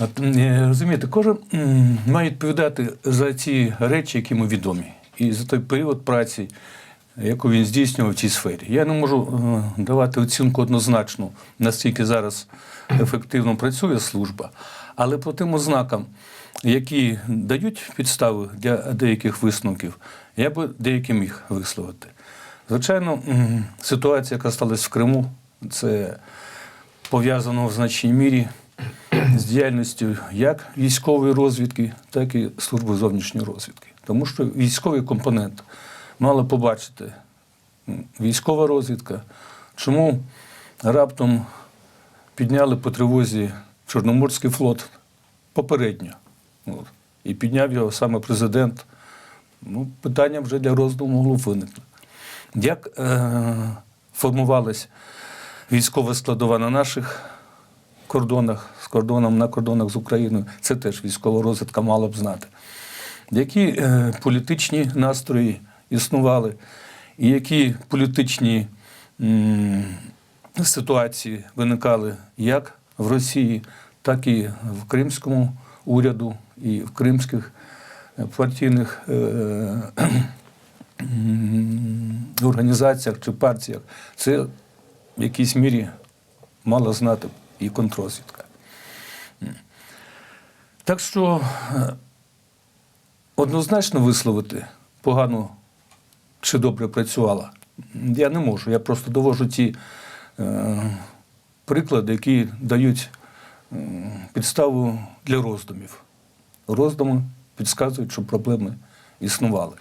От, е, розумієте, кожен має відповідати за ті речі, які йому відомі, і за той період праці, яку він здійснював в цій сфері. Я не можу е, давати оцінку однозначну, наскільки зараз ефективно працює служба, але по тим ознакам, які дають підстави для деяких висновків, я би деякі міг висловити. Звичайно, ситуація, яка сталася в Криму, це пов'язано в значній мірі з діяльністю як військової розвідки, так і служби зовнішньої розвідки. Тому що військовий компонент мала побачити військова розвідка, чому раптом підняли по тривозі Чорноморський флот попередньо. От. І підняв його саме президент. Ну, питання вже для роздуму могло виникнути. Як е- формувалась військова складова на наших кордонах, з кордоном на кордонах з Україною, це теж військова розвідка мала б знати. Які е, політичні настрої існували, і які політичні м, ситуації виникали як в Росії, так і в кримському уряду, і в кримських е, партійних е, м, організаціях чи партіях, це в якійсь мірі мала знати і контрозвідка. Так що е, однозначно висловити погано чи добре працювала, я не можу. Я просто довожу ті е, приклади, які дають е, підставу для роздумів. Роздуми підказують, що проблеми існували.